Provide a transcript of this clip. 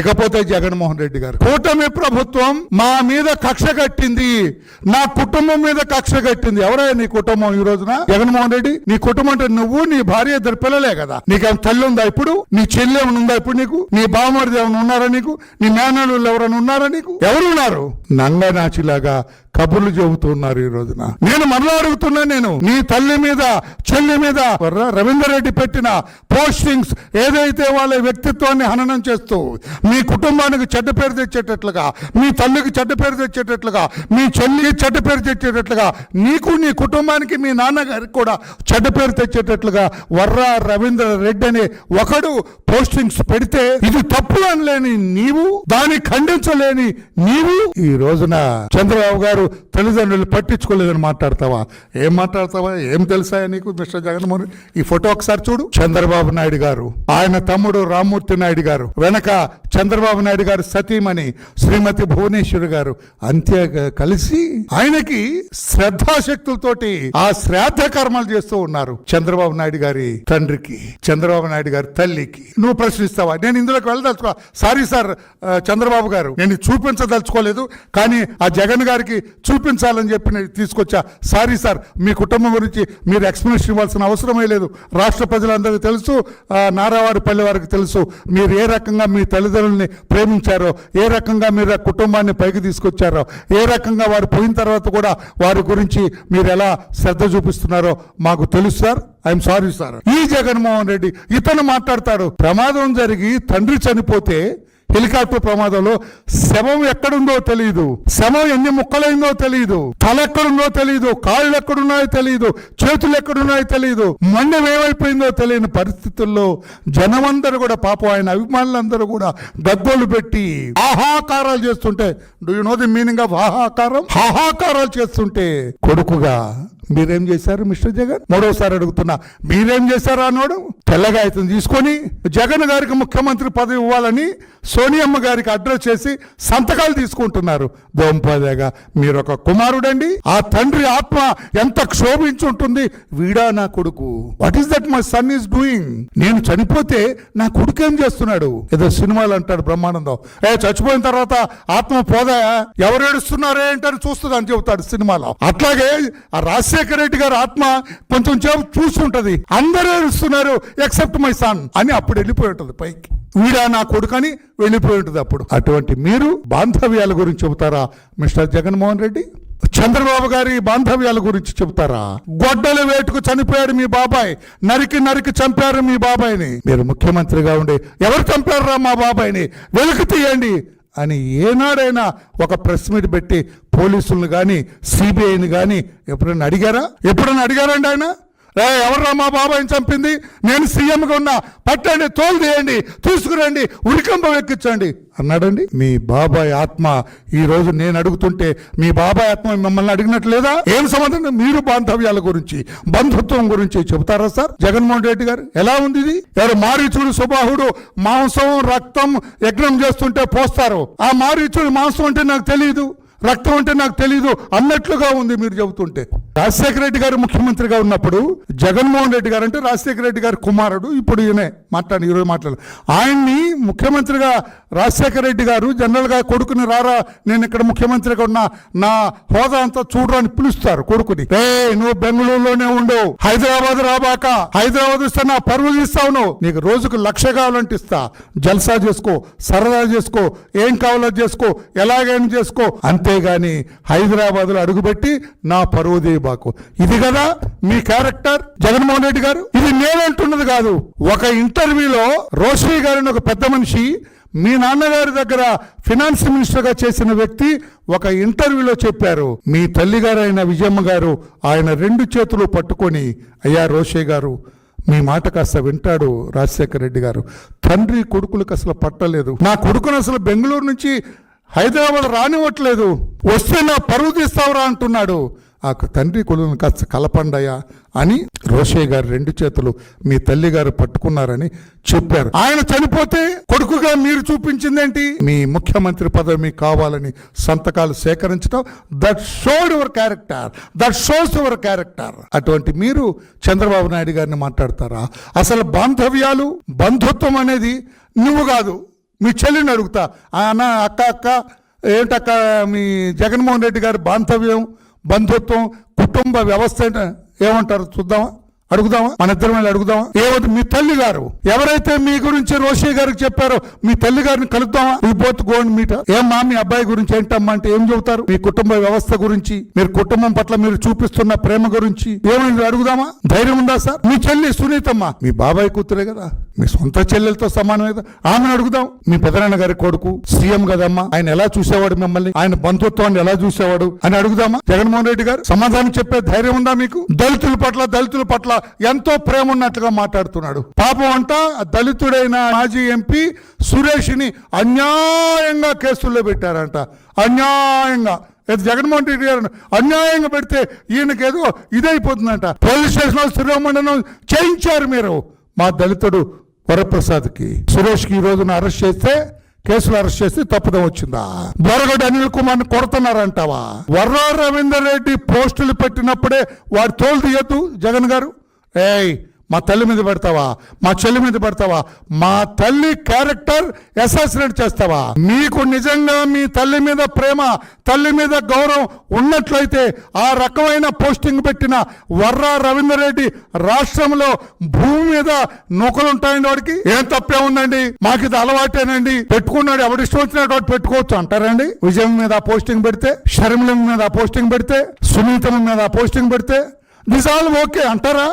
ఇకపోతే జగన్మోహన్ రెడ్డి గారు. కూటమి ప్రభుత్వం మా మీద కక్ష కట్టింది. నా కుటుంబం మీద కక్ష కట్టింది. ఎవరైనా నీ కుటుంబం ఈ రోజున? జగన్మోహన్ రెడ్డి నీ కుటుంబం అంటే నువ్వు నీ భార్య ఇద్దరు పిల్లలే కదా. నీకేం తల్లి ఉందా ఇప్పుడు? నీ చెల్లి ఏమైనా ఉందా ఇప్పుడు నీకు? నీ బావమరిది ఏమైనా ఉన్నారా నీకు? నీ మేనలు ఎవరైనా ఉన్నారా నీకు? ఎవరు ఉన్నారు? నంగనాచిలాగా కబుర్లు చెబుతున్నారు ఈ రోజున. నేను మరలా అడుగుతున్నా నేను నీ తల్లి మీద చెల్లి మీద రవీందర్ రెడ్డి పెట్టిన పోస్టింగ్స్ ఏదైతే వాళ్ళ వ్యక్తిత్వాన్ని హననం చేస్తూ మీ కుటుంబానికి చెడ్డ పేరు తెచ్చేటట్లుగా మీ తల్లికి చెడ్డ పేరు తెచ్చేటట్లుగా మీ చెల్లికి చెడ్డ పేరు తెచ్చేటట్లుగా నీకు నీ కుటుంబానికి మీ నాన్నగారికి కూడా చెడ్డ పేరు తెచ్చేటట్లుగా వర్రా రవీంద్ర రెడ్డి అనే ఒకడు పోస్టింగ్స్ పెడితే ఇది తప్పు అనలేని నీవు దాన్ని ఖండించలేని నీవు. ఈ రోజున చంద్రబాబు గారు తల్లిదండ్రులు పట్టించుకోలేదని మాట్లాడతావా? ఏం మాట్లాడతావా? ఏం తెలుసా నీకు మిస్టర్ జగన్మోహన్? ఈ ఫోటో ఒకసారి చూడు. చంద్రబాబు నాయుడు గారు ఆయన తమ్ముడు రామ్మూర్తి నాయుడు గారు వెనక చంద్రబాబు నాయుడు గారు సతీమణి శ్రీమతి భువనేశ్వర్ గారు అంతే కలిసి ఆయనకి శ్రద్ధాశక్తులతోటి ఆ శ్రాద్ధ కర్మలు చేస్తూ ఉన్నారు. చంద్రబాబు నాయుడు గారి తండ్రికి చంద్రబాబు నాయుడు గారి తల్లికి. నువ్వు ప్రశ్నిస్తావా? నేను ఇందులోకి వెళ్ళదలుచుకో సారీ సార్ చంద్రబాబు గారు. నేను చూపించదలుచుకోలేదు కానీ ఆ జగన్ గారికి చూపించాలని చెప్పి నేను తీసుకొచ్చా. సారీ సార్ మీ కుటుంబం గురించి మీరు ఎక్స్ప్లెనేషన్ ఇవ్వాల్సిన అవసరమే లేదు. రాష్ట్ర ప్రజలందరికీ తెలుసు ఆ, నారావారిపల్లి వారికి తెలుసు. మీరు ఏ రకంగా మీ సోదరుల్ని ప్రేమించారో ఏ రకంగా మీరు ఆ కుటుంబాన్ని పైకి తీసుకొచ్చారో ఏ రకంగా వారు పోయిన తర్వాత కూడా వారి గురించి మీరు ఎలా శ్రద్ధ చూపిస్తున్నారో మాకు తెలుసు సార్. I'm sorry sir. ఈ జగన్మోహన్ రెడ్డి ఇతను మాట్లాడతాడు. ప్రమాదం జరిగి తండ్రి చనిపోతే హెలికాప్టర్ ప్రమాదంలో శవం ఎక్కడుందో తెలియదు శవం ఎన్ని ముక్కలైందో తెలియదు తల ఎక్కడుందో తెలియదు కాళ్ళు ఎక్కడున్నాయో తెలియదు చేతులు ఎక్కడున్నాయో తెలియదు మండం ఏమైపోయిందో తెలియని పరిస్థితుల్లో జనమందరూ కూడా పాపం ఆయన అభిమానులందరూ కూడా గగ్గోలు పెట్టి ఆహాకారాలు చేస్తుంటే do you know the meaning of ఆహాకారం? హాహాకారాలు చేస్తుంటే కొడుకుగా మీరేం చేశారు మిస్టర్ జగన్? మూడోసారి అడుగుతున్నా మీరేం చేశారు అన్నాడు? తెల్లగా అయితే తీసుకొని జగన్ గారికి ముఖ్యమంత్రి పదవి ఇవ్వాలని సోనియమ్మ గారికి అడ్రస్ చేసి సంతకాలు తీసుకుంటున్నారు. దోంపదేగా మీరు ఒక కుమారుడండి ఆ తండ్రి ఆత్మ ఎంత క్షోభించుంటుంది వీడా నా కొడుకు. What is that my son is doing నేను చనిపోతే నా కొడుకు ఏం చేస్తున్నాడు? ఏదో సినిమాలు అంటాడు బ్రహ్మానందం. ఏ చచ్చిపోయిన తర్వాత ఆత్మ పోదా? ఎవరు ఏడుస్తున్నారే అంటారు చూస్తుంది అని చెబుతాడు సినిమాలో. అట్లాగే ఆ రాజశేఖర రెడ్డి గారి ఆత్మ కొంచెం సేపు చూస్తుంటది. అందరూ ఏడుస్తున్నారు ఎక్సెప్ట్ మై సన్ అని అప్పుడు వెళ్ళిపోయి ఉంటుంది పైకి. వీడా నా కొడుకని వెళ్ళిపోయి ఉంటుంది అప్పుడు. అటువంటి మీరు బాంధవ్యాల గురించి చెబుతారా మిస్టర్ జగన్మోహన్ రెడ్డి? చంద్రబాబు గారి బాంధవ్యాల గురించి చెబుతారా? గొడ్డల వేటుకు చనిపోయాడు మీ బాబాయ్ నరికి నరికి చంపారు మీ బాబాయ్ని. మీరు ముఖ్యమంత్రిగా ఉండి ఎవరు చంపారా మా బాబాయ్ని? వెలుగు తీయండి. అని ఏనాడైనా ఒక ప్రెస్ మీట్ పెట్టి పోలీసులను కానీ సిబిఐని కానీ ఎప్పుడైనా అడిగారా? ఎప్పుడైనా అడిగారండి ఆయన? రే ఎవర్రా మా బాబాయ్ని చంపింది? నేను సీఎంగా ఉన్నా. పట్టండి తోలు తీయండి తీసుకురండి ఉరికంబం ఎక్కించండి. అన్నాడండి. మీ బాబాయ్ ఆత్మ ఈ రోజు నేను అడుగుతుంటే మీ బాబాయ్ ఆత్మ మిమ్మల్ని అడిగినట్లేదా? ఏం సంబంధం? మీరు బాంధవ్యాల గురించి బంధుత్వం గురించి చెబుతారా సార్? జగన్మోహన్ రెడ్డి గారు ఎలా ఉంది ఇది? ఎవరు మారీచుడు సుబాహుడు మాంసం రక్తం యజ్ఞం చేస్తుంటే పోస్తారు. ఆ మారీచుడు మాంసం అంటే నాకు తెలియదు రక్తం అంటే నాకు తెలియదు అన్నట్లుగా ఉంది మీరు చెబుతుంటే. రాజశేఖర రెడ్డి గారు ముఖ్యమంత్రిగా ఉన్నప్పుడు జగన్మోహన్ రెడ్డి గారు అంటే రాజశేఖర రెడ్డి గారి కుమారుడు ఇప్పుడు ఈయనే మాట్లాడి ఈరోజు మాట్లాడు. ఆయన్ని ముఖ్యమంత్రిగా రాజశేఖర రెడ్డి గారు జనరల్గా కొడుకుని రారా నేను ఇక్కడ ముఖ్యమంత్రిగా ఉన్న నా హోదా అంతా చూడరా అని పిలుస్తారు కొడుకుని. రే నువ్వు బెంగళూరులోనే ఉండు హైదరాబాద్ రాబాక హైదరాబాద్ ఇస్తా నా పరువులు ఇస్తావు నువ్వు. నీకు రోజుకు లక్ష కావాలంటే ఇస్తా. జల్సా చేసుకో సరదా చేసుకో ఏం కావాలో చేసుకో ఎలాగైనా చేసుకో. అంతే అంతేగాని హైదరాబాద్లో అడుగుపెట్టి నా పరువుదే బాకు ఇది కదా మీ క్యారెక్టర్? జగన్మోహన్ రెడ్డి గారు? ఇది నేనంటున్నది కాదు. ఒక ఇంటర్వ్యూలో రోషి గారిని ఒక పెద్ద మనిషి మీ నాన్నగారి దగ్గర ఫినాన్స్ మినిస్టర్గా చేసిన వ్యక్తి ఒక ఇంటర్వ్యూలో చెప్పారు. మీ తల్లిగారు అయిన విజయమ్మ గారు ఆయన రెండు చేతులు పట్టుకొని అయ్యా రోషే గారు మీ మాట కాస్త వింటాడు రాజశేఖర రెడ్డి గారు. తండ్రి కొడుకులకు అసలు పట్టలేదు. నా కొడుకును అసలు బెంగళూరు నుంచి హైదరాబాద్ రానివ్వట్లేదు. వస్తే నా పరువు తీస్తావురా అంటున్నాడు. ఆ తండ్రి కొడుకును కాస్త కలపండయా అని రోషయ్య గారు రెండు చేతులు మీ తల్లి గారు పట్టుకున్నారని చెప్పారు. ఆయన చనిపోతే కొడుకుగా మీరు చూపించిందేంటి? మీ ముఖ్యమంత్రి పదవి మీకు కావాలని సంతకాలు సేకరించడం. That showed your character that shows your character అటువంటి మీరు చంద్రబాబు నాయుడు గారిని మాట్లాడతారా? అసలు బాంధవ్యాలు బంధుత్వం అనేది నువ్వు కాదు. మీ చెల్లిని అడుగుతా. ఆ అన్న అక్క అక్క ఏంటక్క మీ జగన్మోహన్ రెడ్డి గారి బాంధవ్యం బంధుత్వం కుటుంబ వ్యవస్థ ఏమంటారు చూద్దామా? అడుగుదామా? మన ఇద్దరం వెళ్ళి అడుగుదామా? ఏమంటే మీ తల్లి గారు ఎవరైతే మీ గురించి రోషి గారికి చెప్పారో మీ తల్లి గారిని కలుద్దామా? ఈ బోత్ గోండ్ మీట ఏమ్మా మీ అబ్బాయి గురించి ఏంటమ్మా? అంటే ఏం చెబుతారు? మీ కుటుంబ వ్యవస్థ గురించి మీరు కుటుంబం పట్ల మీరు చూపిస్తున్న ప్రేమ గురించి ఏమైంది? అడుగుదామా? ధైర్యం ఉందా సార్? మీ చెల్లి సునీతమ్మ మీ బాబాయ్ కూతురే కదా. మీ సొంత చెల్లెలతో సమానమే ఆమెను అడుగుదాం. మీ పెదనాన్న గారి కొడుకు సీఎం కదమ్మా. ఆయన ఎలా చూసేవాడు మిమ్మల్ని? ఆయన బంధుత్వాన్ని ఎలా చూసేవాడు అని అడుగుదామా? జగన్మోహన్ రెడ్డి గారు సమాధానం చెప్పే ధైర్యం ఉందా మీకు? దళితుల పట్ల దళితుల పట్ల ఎంతో ప్రేమ ఉన్నట్లుగా మాట్లాడుతున్నాడు. పాపం అంట దళితుడైన మాజీ ఎంపీ సురేష్ని అన్యాయంగా కేసుల్లో పెట్టారంట. అన్యాయంగా. జగన్మోహన్ రెడ్డి గారు అన్యాయంగా పెడితే ఈయనకేదో ఇదైపోతుందంట. పోలీస్ స్టేషన్లో చేయించారు మీరు. మా దళితుడు వరప్రసాద్కి. సురేష్కి ఈ రోజున అరెస్ట్ చేస్తే కేసులు అరెస్ట్ చేస్తే తప్పుదం వచ్చిందా? బొరగడు అనిల్ కుమార్ని కొడుతున్నారంటావా? వర్రా రవీందర్ రెడ్డి పోస్టులు పెట్టినప్పుడే వాడు తోలు తీయద్దు జగన్ గారు. ఏయ్ మా తల్లి మీద పెడతావా? మా చెల్లి మీద పెడతావా? మా తల్లి క్యారెక్టర్ అసాసినేట్ చేస్తావా? మీకు నిజంగా మీ తల్లి మీద ప్రేమ తల్లి మీద గౌరవం ఉన్నట్లయితే ఆ రకమైన పోస్టింగ్ పెట్టిన వర్రా రవీందర్ రెడ్డి రాష్ట్రంలో భూమి మీద నూకలుంటాయండి వాడికి? ఏం తప్పే ఉందండి? మాకు ఇది అలవాటేనండి. పెట్టుకున్నాడు ఎవడు ఇష్టం వచ్చినట్టు వాడు పెట్టుకోవచ్చు అంటారండి. విజయం మీద పోస్టింగ్ పెడితే షర్మిల మీద పోస్టింగ్ పెడితే సునీతం మీద పోస్టింగ్ పెడితే దిస్ ఆల్ ఓకే అంటారా?